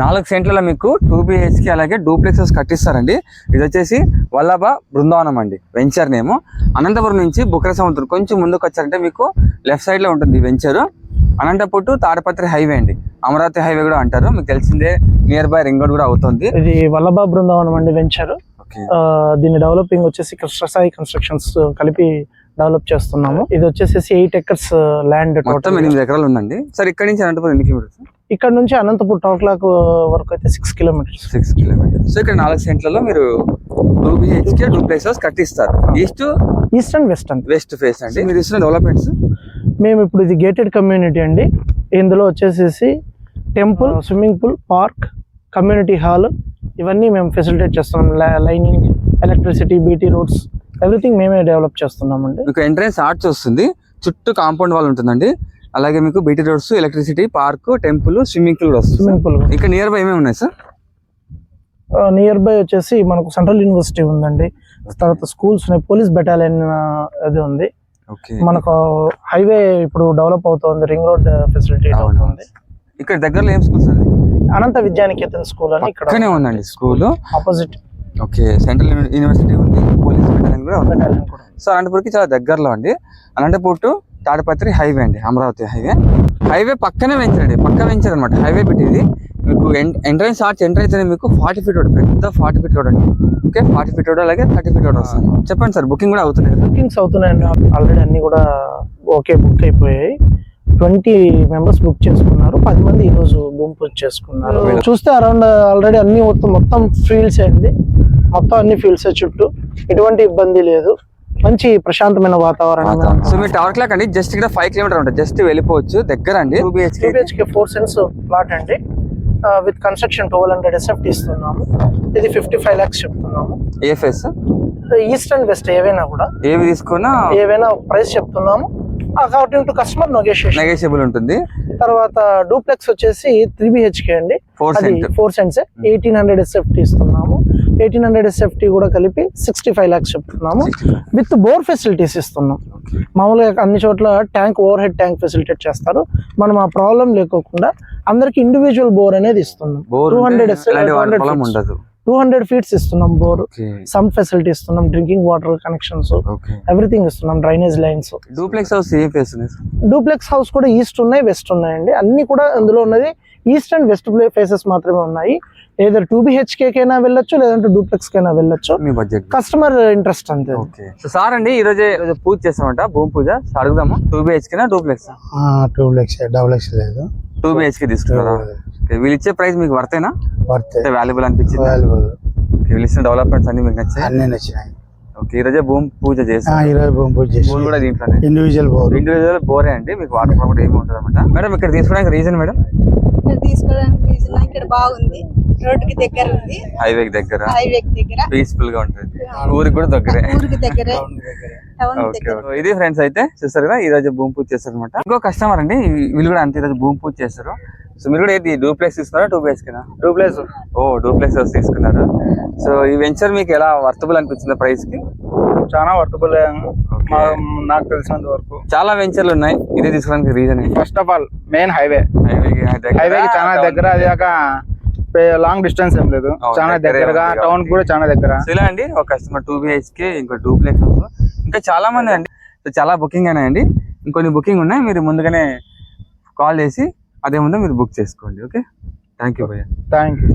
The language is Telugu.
నాలుగు సెంట్లలో మీకు టూ బిహెచ్కి అలాగే డూప్లెక్సెస్ కట్టిస్తారండి. ఇది వచ్చేసి వల్లభ బృందావనం అండి వెంచర్ నేమ్ అనంతపురం నుంచి బుక్ర సముద్రం కొంచెం ముందుకు వచ్చారంటే మీకు లెఫ్ట్ సైడ్లో ఉంటుంది venture Anantapur to Tadipatri highway అండి. అమరావతి హైవే కూడా అంటారు. మీకు తెలిసిందే నియర్ బై రింగ్ రోడ్ కూడా అవుతుంది. ఇది వల్లభా బృందావనం అండి వెంచర్ దీని డెవలపింగ్ వచ్చేసి కృష్ణసాయి కన్స్ట్రక్షన్స్ కలిపి డెవలప్ చేస్తున్నాము. ఇది వచ్చేసి ఎయిట్ ఎకర్స్ ల్యాండ్ మొత్తం టోటల్ ఎనిమిది ఎకరాలు ఉందండి. సార్ ఇక్కడ నుంచి అనంతపురం ఎన్ని కిలోమీటర్స్ ఇక్కడ నుంచి అనంతపూర్ టౌన్ క్లాక్ వరకు అయితే six kilometres six kilometres so ఇక్కడ నాలుగు సెంట్లలో మీరు టూ బిహెచ్కే డూప్లెక్సెస్ కట్టిస్తారు. ఈస్ట్ ఈస్ట్ అండ్ వెస్ట్ అంతే వెస్ట్ ఫేస్ అండి. మీరు ఇస్తున్న డెవలప్మెంట్స్ మేము ఇప్పుడు ఇది గేటెడ్ కమ్యూనిటీ అండి. ఇందులో వచ్చేసేసి temple swimming pool park community hall ఇవన్నీ మేము ఫెసిలిటేట్ చేస్తున్నాం. Lining electricity BT roads everything మేమే డెవలప్ చేస్తున్నామండి. మీకు ఎంట్రన్స్ ఆర్చ్ వస్తుంది. చుట్టూ కాంపౌండ్ వాల్ ఉంటుందండి. అలాగే మీకు BT roads electricity park temple swimming pool కూడా వస్తుంది స్విమ్మింగ్ పూల్ ఇక్కడ నియర్ బై ఏమేమి ఉన్నాయి సార్ నియర్ బై వచ్చేసి మనకు సెంట్రల్ యూనివర్సిటీ ఉందండి. తర్వాత స్కూల్స్ ఉన్నాయి. పోలీస్ బెటాలియన్ అది ఉంది. ఓకే. మనకు హైవే ఇప్పుడు డెవలప్ అవుతుంది. Ring road facility. అవుతుంది. ఇక్కడ దగ్గరలో ఏం స్కూల్స్ అండి అనంత విద్యానికేతన్ స్కూల్ అని ఇక్కడ ఉందండి school opposite okay. Central university ఉంది. పోలీస్ బెటాలియన్ కూడా ఉంది. బెటాలియన్ కూడా సో అనంతపూర్కి చాలా దగ్గరలో అండి. అనంతపూర్ టు తాడపత్రి హైవే అండి అమరావతి హైవే. హైవే పక్కనే వెంచరండి పక్క వెంచర్ అనమాట హైవే పెట్టి ఇది మీకు ఎంట్రన్స్ ఆర్చ్ ఎంటర్ అయితేనే మీకు ఫార్టీ ఫీట్ రోడ్ పెద్ద ఫార్టీ ఫీట్ రోడ్ అండి. ఓకే ఫార్టీ ఫీట్ రోడ్ అలాగే థర్టీ ఫీట్ రోడ్ వస్తుంది. చెప్పండి సార్ బుకింగ్ కూడా అవుతుంది కదా. బుకింగ్స్ అవుతున్నాయండి. ఆల్రెడీ అన్ని కూడా ఓకే బుక్ అయిపోయాయి. ట్వంటీ మెంబర్స్ బుక్ చేసుకున్నారు. పది మంది ఈ రోజు భూమి పూజ చేసుకున్నారు చూస్తే అరౌండ్ ఆల్రెడీ అన్ని మొత్తం మొత్తం ఫీల్డ్స్ అండి. మొత్తం అన్ని ఫీల్డ్స్ చుట్టూ. ఎటువంటి ఇబ్బంది లేదు. మంచి ప్రశాంతమైన వాతావరణం. సో మీరు టవర్ క్లాక్ అండి జస్ట్ ఇక్కడ ఫైవ్ కిలోమీటర్ ఉంటుంది. జస్ట్ వెళ్ళిపోవచ్చు దగ్గర అండి. టూ ఫోర్ సెన్స్ ప్లాట్ అండి. With construction twelve hundred SFT ఇస్తున్నాము. ఇది ఫిఫ్టీ ఫైవ్ ల్యాక్స్ చెప్తున్నాము ఏఫెస్ ఈస్ట్ అండ్ వెస్ట్ ఏవైనా కూడా. ఏవి తీసుకున్నా? ఏవైనా ప్రైస్ చెప్తున్నాము. According to customer negotiation negotiable ఉంటుంది. తర్వాత డూప్లెక్స్ వచ్చేసి త్రీ బిహెచ్కే అండి. Four cents eighteen hundred SFT ఇస్తున్నాము. ఎయిటీన్ హండ్రెడ్ ఎస్ఎఫ్టీ కూడా కలిపి సిక్స్టీ ఫైవ్ ల్యాక్స్ చెప్తున్నాము విత్ బోర్ ఫెసిలిటీస్ ఇస్తున్నాం. మామూలుగా అన్ని చోట్ల tank overhead tank facilitate చేస్తారు. మనం ఆ ప్రాబ్లం లేకోకుండా అందరికి ఇండివిజువల్ బోర్ అనేది ఇస్తున్నాం. Two hundred two hundred feets ఇస్తున్నాం బోర్. సమ్ ఫెసిలిటీ ఇస్తున్నాం డ్రింకింగ్ వాటర్ కనెక్షన్స్ ఎవ్రీథింగ్ ఇస్తున్నాం drainage lines duplex house duplex house కూడా ఈస్ట్ ఉన్నాయి వెస్ట్ ఉన్నాయండి. అన్ని కూడా అందులో ఉన్నది ఈస్ట్ అండ్ వెస్ట్ ఫేసెస్ మాత్రమే ఉన్నాయి. ఏదర్ టూ బిహెచ్కే కైనా వెళ్ళొచ్చు లేదంటే డూప్లెక్స్ కైనా వెళ్ళొచ్చు. మీ బడ్జెట్. కస్టమర్ ఇంట్రెస్ట్ అంతే. ఓకే. సో సార్ అండి ఈ రోజే ఈ రోజు పూజ చేస్తామంట భూమి పూజ. అడుగుదామా టూ బిహెచ్కే నా duplex two lakh double lakh లేదు. టూ బిహెచ్కే తీసుకున్నారా వీళ్ళు ఇచ్చే ప్రైస్ మీకు వర్తేనా? వర్త్. వాల్యుబుల్ అనిపించింది? వాల్యుబుల్ వీళ్ళు ఇచ్చిన డెవలప్మెంట్స్ అన్ని మీకు నచ్చాయి? అన్ని నచ్చినాయి. ఓకే ఈ రోజే భూమి పూజ ఆ, చేస్తాం ఇరవై బొమ్మ పూజ చేసి బోర్ కూడా దీంట్లోనే. Individual bore. ఇండివిజువల్ బోరే అండి మీకు వాటర్ ప్రాబ్లం ఏమి ఉంటుంది అనమాట మేడం ఇక్కడ తీసుకోవడానికి రీజన్ మేడం ఇక్కడ తీసుకోవడానికి రీజన్ ఇక్కడ బాగుంది. రోడ్డుకి దగ్గర ఉంది. హైవే దగ్గర? హైవే దగ్గర. పీస్ఫుల్గా ఉంటుంది. ఊరికి కూడా దగ్గరే. ఊరికి దగ్గరే. టౌన్ ఓకే దగ్గర. ఓకే. ఇది ఫ్రెండ్స్ అయితే చూస్తారు కదా ఈ రోజు భూమి పూజ చేస్తారు అనమాట ఇంకో కస్టమర్ అండి వీళ్ళు కూడా అంతే ఈ రోజు భూమి పూజ చేస్తారు. సో మీరు కూడా ఏంటి డూప్లెక్స్ తీసుకున్నారా టూ బిహెచ్ కింద డూప్లెక్స్ ఓ డూప్లెక్స్ తీసుకున్నారు. సో ఈ వెంచర్ మీకు ఎలా వర్తబుల్ అనిపించింది ప్రైస్కి? చాలా వర్తబుల్ నాకు తెలిసినంత వరకు. చాలా వెంచర్లు ఉన్నాయి. ఇదే తీసుకోవడానికి reason first of all main highway highway చాలా దగ్గర అది కాక లాంగ్ డిస్టెన్స్ ఏం లేదు. అవును, చాలా దగ్గరే దగ్గరగా టౌన్ కూడా చాలా దగ్గర. ఇలా అండి ఒక కస్టమర్ టూ బిహెచ్కే ఇంకో డూప్లెక్స్ హౌస్ ఇంకా చాలా మంది అండి. చాలా బుకింగ్ అయినాయండి ఇంకొన్ని బుకింగ్ ఉన్నాయి. మీరు ముందుగానే కాల్ చేసి అదే ముందు మీరు బుక్ చేసుకోండి. ఓకే థ్యాంక్ యూ భయ్య. Thank you